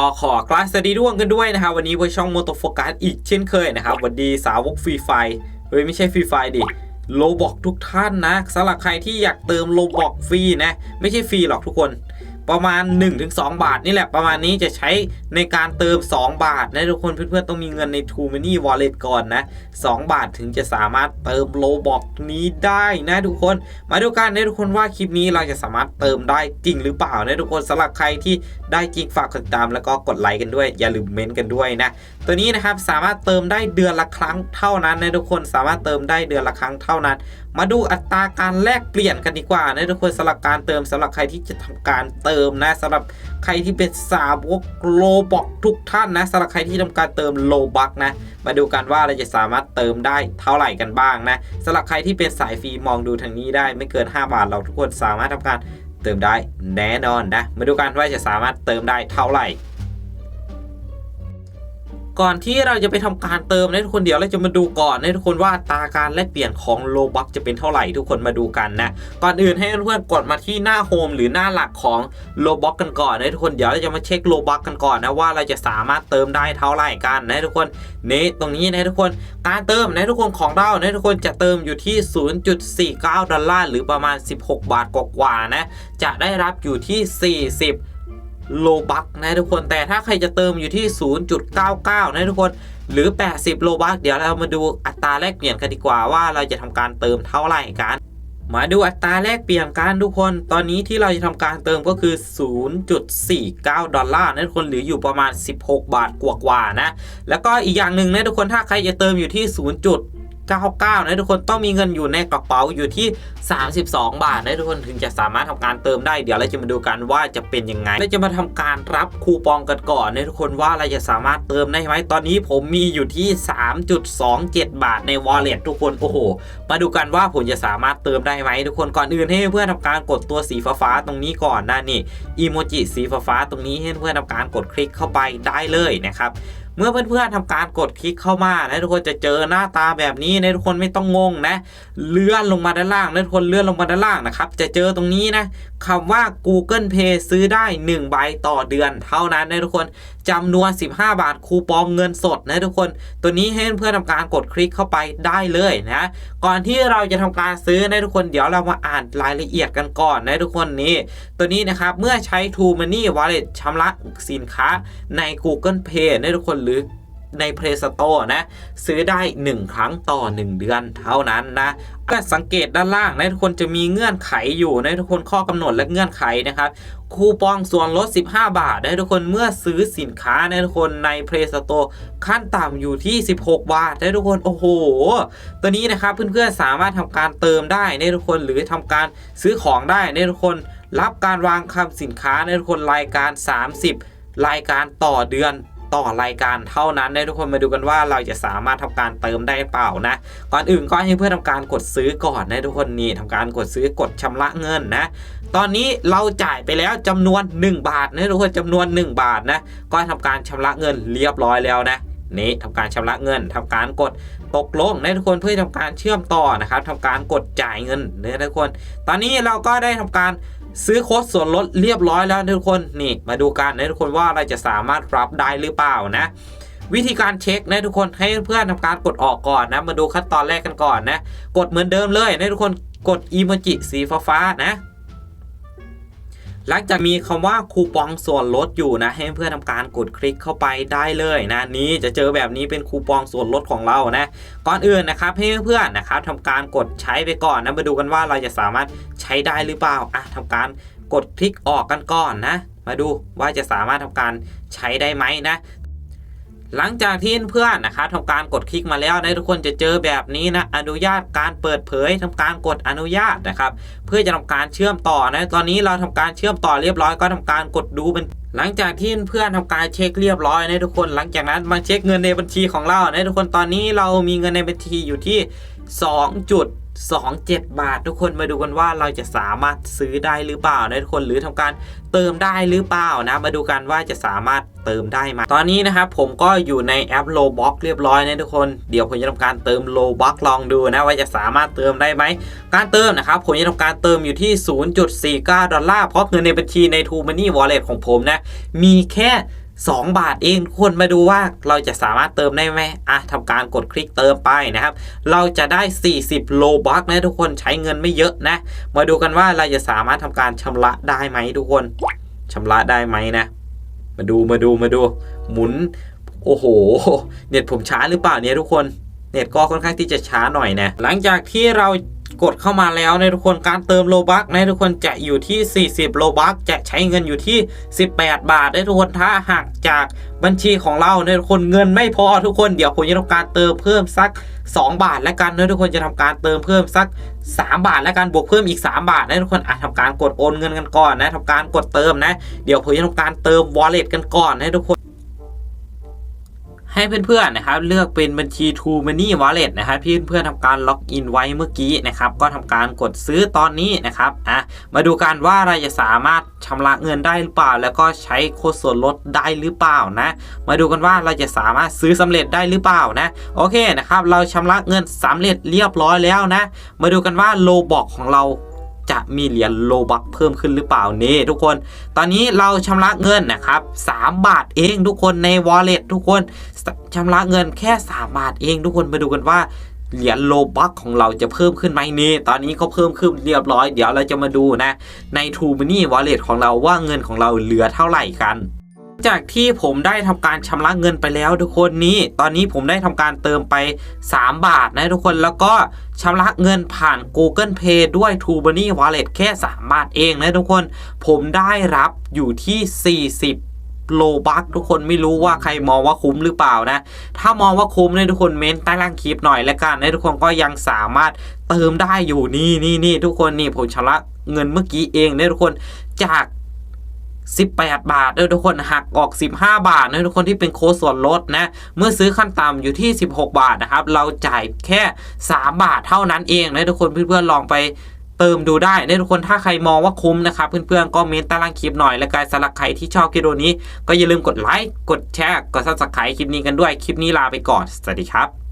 ก็ขอกลาสวัสดีร่วงกันด้วยนะครับ วันนี้ไว้ช่องโมโตโฟกัสอีกเช่นเคยนะครับสวัสดีสาวกฟรีไฟเฮ้ยไม่ใช่ฟรีไฟดิโลบอกทุกท่านนะสำหรับใครที่อยากเติมโลบอกฟรีนะ ไม่ใช่ฟรีหรอกทุกคน ประมาณ 1-2 บาทนี่แหละประมาณนี้จะใช้ในการเติม 2 บาทนะทุกคนเพื่อนๆต้องมีเงินใน t ู m ม n y Wallet ก่อนนะ 2 บาทถึงจะสามารถเติมโลบอกนี้ได้นะทุกคน มาดูกันนะทุกคนว่าคลิปนี้เราจะสามารถเติมได้จริงหรือเปล่านะทุกคนสำหรับใครที่ได้จริงฝากกดติดตามแล้วก็กดไลค์กันด้วย อย่าลืมเม้นต์กันด้วยนะตัวนี้นะครับสามารถเติมได้เดือนละครั้งเท่านั้นนะทุกคนสามารถเติมได้เดือนละครั้งเท่านั้น มาดูอัตราการแลกเปลี่ยนกันดีกว่านะทุกคนสำหรับการเติมสำหรับใครที่จะทำการเติมนะสำหรับใครที่เป็นสาวกโลบอกทุกท่านนะสำหรับใครที่ทำการเติมโลบักนะมาดูกันว่าเราจะสามารถเติมได้เท่าไหร่กันบ้างนะสำหรับใครที่เป็นสายฟรีมองดูทางนี้ได้ไม่เกิน 5 บาทเราทุกคนสามารถทำการเติมได้แน่นอนนะมาดูกันว่าจะสามารถเติมได้เท่าไหร่ ก่อนที่เราจะไปทำการเติมนะทุกคนเดี๋ยวเราจะมาดูก่อนนะทุกคนว่าตาการแลกเปลี่ยนของโลบักจะเป็นเท่าไหร่ทุกคนมาดูกันนะก่อนอื่นให้เพื่อนๆกดมาที่หน้าโฮมหรือหน้าหลักของโลบ็อกกันก่อนนะทุกคนเดี๋ยวเราจะมาเช็คโลบ็อกกันก่อนนะว่าเราจะสามารถเติมได้เท่าไหร่กันนะทุกคนนี่ตรงนี้นะทุกคนการเติมนะทุกคนของเรานะทุกคนจะเติมอยู่ที่ 0.49 ดอลลาร์หรือประมาณ 16 บาทกว่าๆนะจะได้รับอยู่ที่ 40 โลบักนะทุกคนแต่ถ้าใครจะเติมอยู่ที่ 0.99 นะทุกคนหรือ 80 โลบักเดี๋ยวเรามาดูอัตราแลกเปลี่ยนกันดีกว่าว่าเราจะทำการเติมเท่าไหร่กัน มาดูอัตราแลกเปลี่ยนกันทุกคน ตอนนี้ที่เราจะทำการเติมก็คือ 0.49 ดอลลาร์นะทุกคนหรืออยู่ประมาณ 16 บาทกว่าๆนะ แล้วก็อีกอย่างหนึ่งนะทุกคนถ้าใครจะเติมอยู่ที่ 0. 99นะทุกคนต้องมีเงินอยู่ในกระเป๋าอยู่ที่ 32 บาทนะทุกคนถึงจะสามารถทำการเติมได้เดี๋ยวเราจะมาดูกันว่าจะเป็นยังไงเราจะมาทำการรับคูปองกันก่อนนะทุกคนว่าเราจะสามารถเติมได้ไหมตอนนี้ผมมีอยู่ที่ 3.27 บาทใน wallet ทุกคนโอ้โห มาดูกันว่าผมจะสามารถเติมได้ไหมทุกคนก่อนอื่นให้เพื่อนทำการกดตัวสีฟ้าๆตรงนี้ก่อนนะนี่อีโมจิสีฟ้าๆตรงนี้ให้เพื่อนทำการกดคลิกเข้าไปได้เลยนะครับเมื่อเพื่อนๆทำการกดคลิกเข้ามานะทุกคนจะเจอหน้าตาแบบนี้นะทุกคนไม่ต้องงงนะ เลื่อนลงมาด้านล่างนะทุกคนเลื่อนลงมาด้านล่างนะครับจะเจอตรงนี้นะ คำว่า Google Pay ซื้อได้ 1 ใบต่อเดือน เท่านั้นนะทุกคนจำนวน 15 บาทคูปองเงินสดนะทุกคน ตัวนี้ให้เพื่อนทำการกดคลิกเข้าไปได้เลยนะ ก่อนที่เราจะทำการซื้อนะทุกคน เดี๋ยวเรามาอ่านรายละเอียดกันก่อนนะทุกคนนี่ตัวนี้นะครับเมื่อใช้ True Money Wallet ชำระสินค้าใน Google Pay นะทุกคนหรือ ใน Play Store นะ ซื้อได้ 1 ครั้งต่อ 1 เดือนเท่านั้นนะก็สังเกตด้านล่างนะทุกคนจะมีเงื่อนไขอยู่นะทุกคนข้อกำหนดและเงื่อนไขนะครับคูปองส่วนลด 15 บาทนะทุกคนเมื่อซื้อสินค้านะทุกคนใน Play Store ขั้นต่ำอยู่ที่ 16 บาทนะทุกคนโอ้โห ตัวนี้นะครับเพื่อนๆสามารถทำการเติมได้นะทุกคนหรือทำการซื้อของได้นะทุกคนรับการวางคำสินค้านะทุกคนรายการ 30 รายการต่อเดือน ต่อรายการเท่านั้นนะทุกคนมาดูกันว่าเราจะสามารถทำการเติมได้เปล่านะ ก่อนอื่นก็ให้เพื่อนทำการกดซื้อก่อนนะทุกคนนี่ทำการกดซื้อกดชำระเงินนะ ตอนนี้เราจ่ายไปแล้วจำนวน 1 บาทนะทุกคนจำนวน 1 บาทนะก็ทำการชำระเงินเรียบร้อยแล้วนะนี่ทำการชำระเงินทำการกดตกลงนะทุกคนเพื่อทำการเชื่อมต่อนะครับทำการกดจ่ายเงินนะทุกคน ตอนนี้เราก็ได้ทำการ ซื้อโค้ดส่วนลดเรียบร้อยแล้วทุกคนนี่มาดูกันนะทุกคนว่าเราจะสามารถรับได้หรือเปล่านะ วิธีการเช็คนะทุกคนให้เพื่อนทำการกดออกก่อนนะ มาดูขั้นตอนแรกกันก่อนนะ กดเหมือนเดิมเลยนะทุกคนกดอีโมจิสีฟ้าๆนะ หลังจากมีคำว่าคูปองส่วนลดอยู่นะ ให้เพื่อนทำการกดคลิกเข้าไปได้เลยนะนี้จะเจอแบบนี้เป็นคูปองส่วนลดของเรานะ ก่อนอื่นนะครับให้เพื่อนนะครับทำการกดใช้ไปก่อนนะมาดูกันว่าเราจะสามารถใช้ได้หรือเปล่าอะทำการกดคลิกออกกันก่อนนะ มาดูว่าจะสามารถทำการใช้ได้ไหมนะ หลังจากที่เพื่อนนะครับทำการกดคลิกมาแล้วนะทุกคนจะเจอแบบนี้นะอนุญาตการเปิดเผยทำการกดอนุญาตนะครับเพื่อจะทำการเชื่อมต่อนะตอนนี้เราทำการเชื่อมต่อเรียบร้อยก็ทำการกดดูเป็นหลังจากที่เพื่อนทำการเช็คเรียบร้อยนะทุกคน หลังจากนั้นมาเช็คเงินในบัญชีของเรานะทุกคนตอนนี้เรามีเงินในบัญชีอยู่ที่ 2จุด27 บาท ทุกคนมาดูกันว่าเราจะสามารถซื้อได้หรือเปล่านะทุกคนหรือทำการเติมได้หรือเปล่านะ มาดูกันว่าจะสามารถเติมได้ไหมตอนนี้นะครับผมก็อยู่ในแอป Roblox เรียบร้อยนะทุกคนเดี๋ยวผมจะทำการเติม Roblox ลองดูนะว่าจะสามารถเติมได้ไหมการเติมนะครับผมจะทำการเติมอยู่ที่ 0.49 ดอลลาร์เพราะเงินในบัญชีใน t ู Money Wallet ของผมนะมีแค่ 2 บาทเองทุกคนมาดูว่าเราจะสามารถเติมได้ไหมอะทำการกดคลิกเติมไปนะครับ เราจะได้ 40 โลบัคนะทุกคนใช้เงินไม่เยอะนะ มาดูกันว่าเราจะสามารถทำการชำระได้ไหมทุกคนชำระได้ไหมนะ มาดูมาดูมาดู หมุน โอ้โห เน็ตผมช้าหรือเปล่าเนี่ยทุกคน เน็ตก็ค่อนข้างที่จะช้าหน่อยนะ หลังจากที่เรา กดเข้ามาแล้วในทุกคนการเติมโลบักในทุกคนจะอยู่ที่ 40 โลบักจะใช้เงินอยู่ที่ 18 บาทได้ทุกคนถ้าหากจากบัญชีของเราในทุกคนเงินไม่พอทุกคนเดี๋ยวผมจะทำการเติมเพิ่มสัก 2 บาทแล้วกันนะทุกคนจะทำการเติมเพิ่มสัก 3 บาทแล้วกันบวกเพิ่มอีก 3 บาทนะทุกคนอะทำการกดโอนเงินกันก่อนนะทำการกดเติมนะ เดี๋ยวผมจะทำการเติม wallet กันก่อนนะทุกคน ให้เพื่อนๆนะครับเลือกเป็นบัญชี True Money Wallet นะครับที่เพื่อนๆทำการล็อกอินไว้เมื่อกี้นะครับก็ทำการกดซื้อตอนนี้นะครับอะมาดูกันว่าเราจะสามารถชำระเงินได้หรือเปล่า แล้วก็ใช้โค้ดส่วนลดได้หรือเปล่านะ มาดูกันว่าเราจะสามารถซื้อสำเร็จได้หรือเปล่านะโอเคนะครับเราชำระเงินสำเร็จเรียบร้อยแล้วนะ มาดูกันว่าโลบอกของเรา จะมีเหรียญโลบักเพิ่มขึ้นหรือเปล่านี่ทุกคน ตอนนี้เราชำระเงินนะครับ3บาทเองทุกคนใน wallet ทุกคนชำระเงินแค่ 3 บาทเองทุกคนมาดูกันว่าเหรียญโลบักของเราจะเพิ่มขึ้นไหมนี่ตอนนี้ก็เพิ่มขึ้นเรียบร้อย เดี๋ยวเราจะมาดูนะ ใน True Money Wallet ของเราว่าเงินของเราเหลือเท่าไหร่กัน จากที่ผมได้ทำการชำระเงินไปแล้วทุกคนนี้ ตอนนี้ผมได้ทำการเติมไป 3 บาทนะทุกคนแล้วก็ชำระเงินผ่าน Google Pay ด้วย True Money Wallet แค่ 3 บาทเองนะทุกคน ผมได้รับอยู่ที่ 40โลบัคทุกคนไม่รู้ว่าใครมองว่าคุ้มหรือเปล่านะ ถ้ามองว่าคุ้มเนี่ยทุกคนเม้นใต้ล่างคลิปหน่อยแล้วกันนะทุกคนก็ยังสามารถเติมได้อยู่นี่นี่นี่ทุกคนนี่ผมชำระเงินเมื่อกี้เองนะทุกคนจาก 18 บาทด้วยทุกคนหักออก 15 บาทนะทุกคนที่เป็นโค้ดส่วนลดนะเมื่อซื้อขั้นต่ำอยู่ที่ 16 บาทนะครับ เราจ่ายแค่ 3 บาทเท่านั้นเองนะทุกคนเพื่อนๆลองไปเติมดูได้นะทุกคนถ้าใครมองว่าคุ้มนะครับเพื่อนๆก็เมนต์ใต้ล่างคลิปหน่อยและการสำหรับใครที่ชอบคลิปนี้ ก็อย่าลืมกดไลค์กดแชร์กดซับสไครต์คลิปนี้กันด้วยคลิปนี้ลาไปก่อนสวัสดีครับ